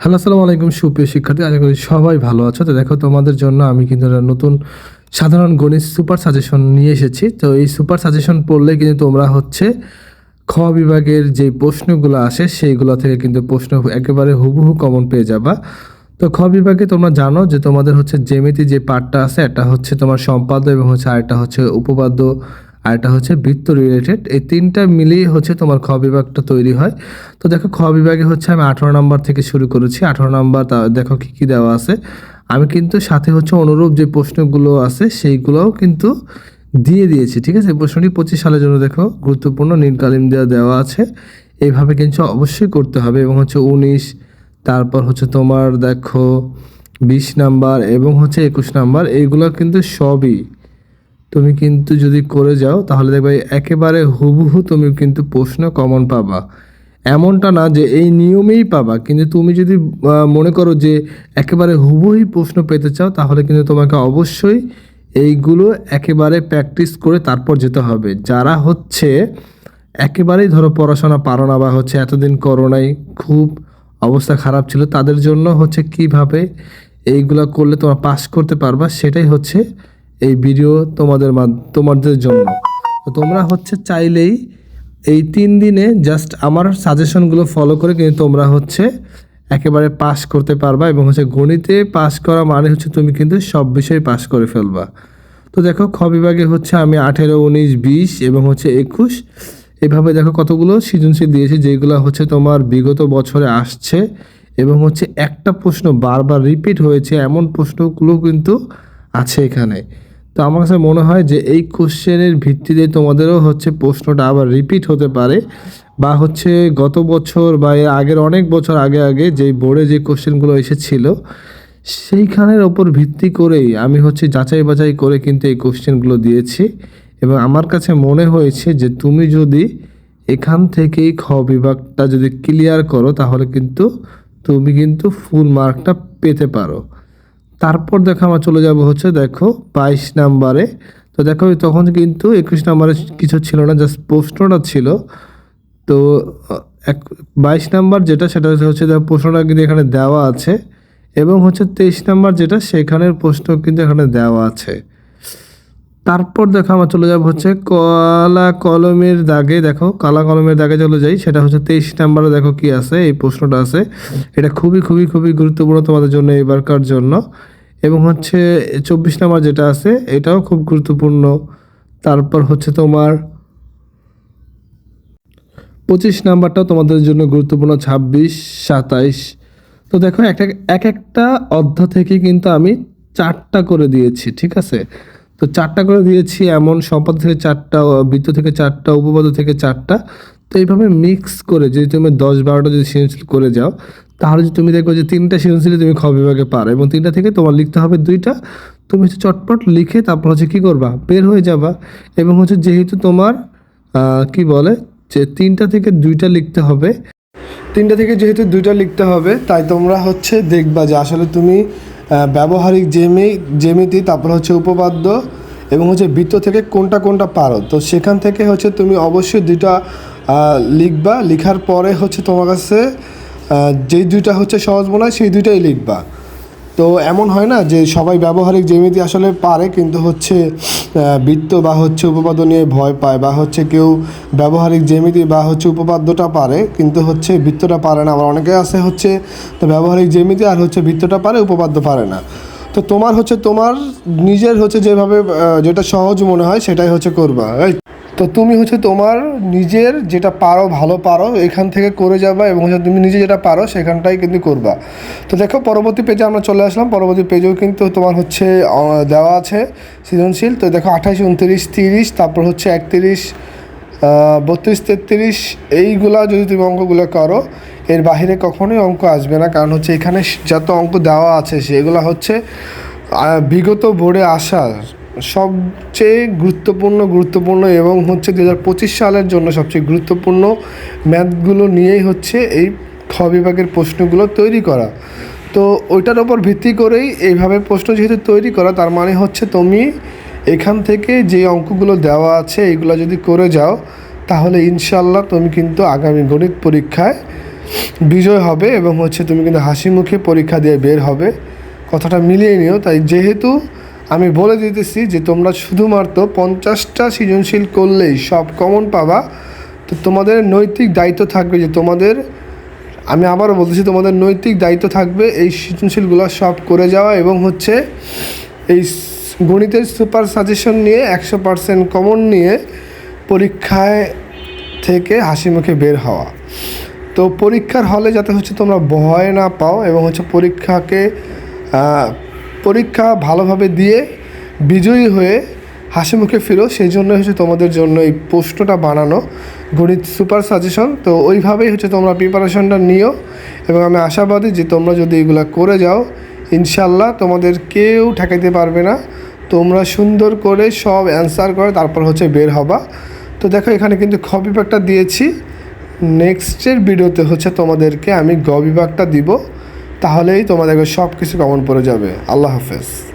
Hello, আসসালামু আলাইকুম সুপ্রিয় শিক্ষার্থী, আশা করি সবাই ভালো আছো। তো দেখো, তোমাদের জন্য আমি কিন্তু একটা নতুন সাধারণ গণিত সুপার সাজেশন নিয়ে এসেছি। তো এই সুপার সাজেশন পড়লে কিন্তু তোমরা হচ্ছে খ বিভাগের যে প্রশ্নগুলো আসে, সেইগুলো থেকে কিন্তু প্রশ্ন একেবারে হুবহু কমন পেয়ে যাবা। তো খ বিভাগে তোমরা জানো যে তোমাদের হচ্ছে জ্যামিতি যে পার্টটা আছে একটা হচ্ছে তোমার সম্পাদ্য এবং হচ্ছে আরেকটা হচ্ছে উপপাদ্য। আর এটা হচ্ছে বৃত্ত রিলেটেড এই তিনটা মিলিয়ে হচ্ছে তোমার খ বিভাগটা তৈরি হয়। তো দেখো, খ বিভাগে হচ্ছে আমি আঠারো নাম্বার থেকে শুরু করেছি। আঠারো নাম্বার দেখো কী কী দেওয়া আছে। আমি কিন্তু সাথে হচ্ছে অনুরূপ যে প্রশ্নগুলো আছে, সেইগুলোও কিন্তু দিয়ে দিয়েছি, ঠিক আছে? প্রশ্নটি পঁচিশ সালের জন্য দেখো, গুরুত্বপূর্ণ নীলকালিম দেওয়া দেওয়া আছে। এইভাবে কিন্তু অবশ্যই করতে হবে এবং হচ্ছে উনিশ, তারপর হচ্ছে তোমার দেখো, বিশ নাম্বার এবং হচ্ছে একুশ নাম্বার, এইগুলো কিন্তু সবই তুমি কিন্তু যদি করে যাও, তাহলে দেখবে একেবারে হুবহু তুমি কিন্তু প্রশ্ন কমন পাবা। এমনটা না যে এই নিয়মেই পাবা, কিন্তু তুমি যদি মনে করো যে একেবারে হুবহুই প্রশ্ন পেতে চাও, তাহলে কিন্তু তোমাকে অবশ্যই এইগুলো একেবারে প্র্যাকটিস করে তারপর যেতে হবে। যারা হচ্ছে একেবারেই ধরো পড়াশোনা পারো না বা হচ্ছে এতদিন করোনায় খুব অবস্থা খারাপ ছিল, তাদের জন্য হচ্ছে কীভাবে এইগুলো করলে তোমরা পাস করতে পারবা, সেটাই হচ্ছে ভিডিও তোমাদের তোমাদের জন্য। তো তোমরা হচ্ছে চাইলেই এই তিন দিনে জাস্ট আমার সাজেশনগুলো ফলো করে কিন্তু তোমরা হচ্ছে একেবারে পাস করতে পারবা এবং হচ্ছে গণিতে পাস করা মানে হচ্ছে তুমি কিন্তু সব বিষয়ে পাস করে ফেলবা। তো দেখো, খ বিভাগে হচ্ছে আমি আঠেরো, উনিশ, বিশ এবং হচ্ছে একুশ। এভাবে দেখো কতগুলো সৃজনশীল দিয়েছে যেগুলো হচ্ছে তোমার বিগত বছরে আসছে এবং হচ্ছে একটা প্রশ্ন বারবার রিপিট হয়েছে, এমন প্রশ্নগুলো কিন্তু আছে এখানে। তো আমার কাছে মনে হয় যে এই কোশ্চেনের ভিত্তিতে তোমাদেরও হচ্ছে প্রশ্নটা আবার রিপিট হতে পারে বা হচ্ছে গত বছর বা এর আগের অনেক বছর আগে আগে যেই বোর্ডে যে কোশ্চেনগুলো এসেছিল, সেইখানের ওপর ভিত্তি করেই আমি হচ্ছে যাচাই বাছাই করে কিন্তু এই কোশ্চেনগুলো দিয়েছি। এবং আমার কাছে মনে হয়েছে যে তুমি যদি এখান থেকেই খ বিভাগটা যদি ক্লিয়ার করো, তাহলে কিন্তু তুমি কিন্তু ফুল মার্কটা পেতে পারো। তারপর দেখো আমরা চলে যাব হচ্ছে দেখো বাইশ নাম্বারে। তো দেখো তখন কিন্তু একুশ নাম্বারে কিছু ছিল না জাস্ট প্রশ্নটা ছিল। তো এক, বাইশ নাম্বার যেটা সেটা হচ্ছে দেখো প্রশ্নটা কিন্তু এখানে দেওয়া আছে এবং হচ্ছে তেইশ নাম্বার যেটা সেখানের প্রশ্ন কিন্তু এখানে দেওয়া আছে। তারপর দেখো আমার চলে যাব হচ্ছে কলা কলমের দাগে। দেখো, কালা কলমের দাগে চলে যাই। সেটা হচ্ছে তেইশ নাম্বারে দেখো কি আছে, এই প্রশ্নটা আছে। এটা খুবই খুবই খুবই গুরুত্বপূর্ণ তোমাদের জন্য এবারকার জন্য। এবং হচ্ছে চব্বিশ নাম্বার যেটা আছে, এটাও খুব গুরুত্বপূর্ণ। তারপর হচ্ছে তোমার পঁচিশ নাম্বারটাও তোমাদের জন্য গুরুত্বপূর্ণ, ছাব্বিশ, সাতাইশ। তো দেখো একটা এক একটা অধ্যায় থেকে কিন্তু আমি চারটা করে দিয়েছি, ঠিক আছে? তো চারটা করে দিয়েছি, এমন সম্পদ থেকে চারটা বৃত্ত থেকে চারটা, উপপাদ্য থেকে চারটা। তো এইভাবে মিক্স করে যদি তুমি দশ বারোটা যদি সৃজনশীল করে যাও, তাহলে যদি তুমি দেখো যে তিনটা সৃজনশীল তুমি খ বিভাগে পারো এবং তিনটা থেকে তোমার লিখতে হবে দুইটা। তুমি হচ্ছে চটপট লিখে তারপর হচ্ছে কী করবা? বের হয়ে যাবা এবং হচ্ছে যেহেতু তোমার কি বলে? যে তিনটা থেকে দুইটা লিখতে হবে, তিনটা থেকে যেহেতু দুইটা লিখতে হবে, তাই তোমরা হচ্ছে দেখবা যে আসলে তুমি ব্যবহারিক জেমি, জেমিতি, তারপর হচ্ছে উপপাদ্য এবং হচ্ছে বৃত্ত থেকে কোনটা কোনটা পারো। তো সেখান থেকে হচ্ছে তুমি অবশ্যই দুইটা লিখবা। লিখার পরে হচ্ছে তোমার কাছে যেই দুইটা হচ্ছে সহজ মনে হয়, সেই দুইটাই লিখবা। তো এমন হয় না যে সবাই ব্যবহারিক জ্যামিতি আসলে পারে, কিন্তু হচ্ছে বৃত্ত বা হচ্ছে উপপাদ্য নিয়ে ভয় পায় বা হচ্ছে কেউ ব্যবহারিক জ্যামিতি বা হচ্ছে উপপাদ্যটা পারে, কিন্তু হচ্ছে বৃত্তটা পারে না। আবার অনেকে আছে হচ্ছে, তো ব্যবহারিক জ্যামিতি আর হচ্ছে বৃত্তটা পারে, উপপাদ্য পারে না। তো তোমার হচ্ছে, তোমার নিজের হচ্ছে যেভাবে যেটা সহজ মনে হয় সেটাই হচ্ছে করবা রাইট তো তুমি হচ্ছে তোমার নিজের যেটা পারো, ভালো পারো, এখান থেকে করে যাবা এবং হচ্ছে তুমি নিজে যেটা পারো সেখানটাই কিন্তু করবা। তো দেখো, পরবর্তী পেজে আমরা চলে আসলাম। পরবর্তী পেজেও কিন্তু তোমার হচ্ছে দেওয়া আছে সৃজনশীল। তো দেখো আঠাশ উনত্রিশ, তিরিশ, তারপর হচ্ছে একত্রিশ বত্রিশ, তেত্রিশ, এইগুলা যদি তুমি অঙ্কগুলো করো, এর বাইরে কখনোই অঙ্ক আসবে না। কারণ হচ্ছে এখানে যত অঙ্ক দেওয়া আছে, সেগুলো হচ্ছে বিগত বোর্ডে আসা সবচেয়ে গুরুত্বপূর্ণ গুরুত্বপূর্ণ এবং হচ্ছে দু হাজার পঁচিশ সালের জন্য সবচেয়ে গুরুত্বপূর্ণ ম্যাথগুলো নিয়েই হচ্ছে এই খ বিভাগের প্রশ্নগুলো তৈরি করা। তো ওইটার ওপর ভিত্তি করেই এইভাবে প্রশ্ন যেহেতু তৈরি করা, তার মানে হচ্ছে তুমি এখান থেকে যে অঙ্কগুলো দেওয়া আছে এইগুলো যদি করে যাও, তাহলে ইনশাল্লাহ তুমি কিন্তু আগামী গণিত পরীক্ষায় বিজয় হবে এবং হচ্ছে তুমি কিন্তু হাসি মুখে পরীক্ষা দিয়ে বের হবে। কথাটা মিলিয়ে নিও, তাই যেহেতু আমি বলে দিতেছি যে তোমরা শুধুমাত্র পঞ্চাশটা সৃজনশীল করলেই সব কমন পাবা। তো তোমাদের নৈতিক দায়িত্ব থাকবে যে তোমাদের, আমি আবারও বলতেছি, তোমাদের নৈতিক দায়িত্ব থাকবে এই সৃজনশীলগুলো সব করে যাওয়া এবং হচ্ছে এই গণিতের সুপার সাজেশন নিয়ে একশো পার্সেন্ট কমন নিয়ে পরীক্ষায় থেকে হাসি মুখে বের হওয়া। তো পরীক্ষার হলে যাতে হচ্ছে তোমরা ভয় না পাও এবং হচ্ছে পরীক্ষাকে পরীক্ষা ভালোভাবে দিয়ে বিজয়ী হয়ে হাসি মুখে ফিরো, সেই জন্য হচ্ছে তোমাদের জন্য এই প্রশ্নটা বানানো। গণিত সুপার সাজেশন, তো ওইভাবেই হচ্ছে তোমরা প্রিপারেশনটা নিও এবং আমি আশাবাদী যে তোমরা যদি এগুলো করে যাও ইনশাল্লাহ তোমাদের কেউ ঠেকাইতে পারবে না। তোমরা সুন্দর করে সব অ্যান্সার করে তারপর হচ্ছে বের হবা। তো দেখো, এখানে কিন্তু খ বিভাগটা দিয়েছি। নেক্সটের ভিডিওতে হচ্ছে তোমাদেরকে আমি গ বিভাগটা দিব। তাহলেই তোমাদেরকে সব কিছু কমন পড়ে যাবে। আল্লাহ হাফেজ।